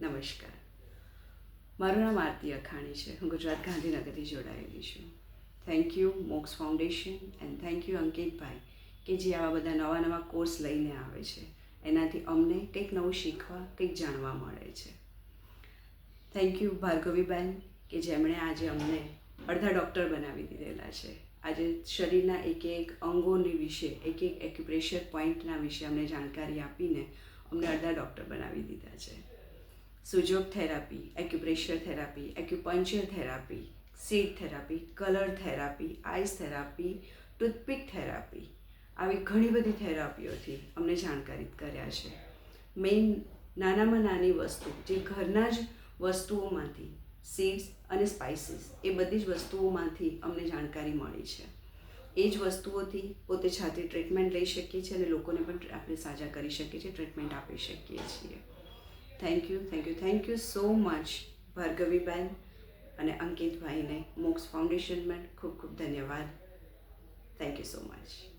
નમસ્કાર. મારું નામ આરતી અખાણી છે. હું ગુજરાત ગાંધીનગરથી જોડાયેલી છું. Thank you મોક્સ foundation and thank you અંકિતભાઈ, કે જે આવા બધા નવા નવા કોર્સ લઈને આવે છે. એનાથી અમને કંઈક નવું શીખવા, કંઈક જાણવા મળે છે. થેન્ક યુ ભાર્ગવીબેન, કે જેમણે આજે અમને અડધા ડૉક્ટર બનાવી દીધેલા છે. આજે શરીરના એક એક અંગોની વિશે એક એક એક્યુપ્રેશર પોઈન્ટના વિશે અમને જાણકારી આપીને અમને અડધા ડૉક્ટર બનાવી દીધા છે. Sujok therapy acupressure therapy acupuncture therapy seed therapy colour therapy ice therapy toothpick therapy. આવી ઘણી બધી થેરાપીઓથી અમને જાણકારી કર્યા છે. મેઇન નાનામાં નાની વસ્તુ, જે ઘરના જ વસ્તુઓમાંથી સીડ્સ અને સ્પાઇસીસ એ બધી જ વસ્તુઓમાંથી અમને જાણકારી મળી છે. એ જ વસ્તુઓથી પોતે જાતે ટ્રીટમેન્ટ લઈ શકીએ છીએ અને લોકોને પણ આપણે સાજા કરી શકીએ છીએ ટ્રીટમેન્ટ આપી શકીએ છીએ. Thank you thank you thank you so much Bhargaviben અને અંકિતભાઈને મોક્સ ફાઉન્ડેશનમાં ખૂબ ખૂબ ધન્યવાદ. Thank you so much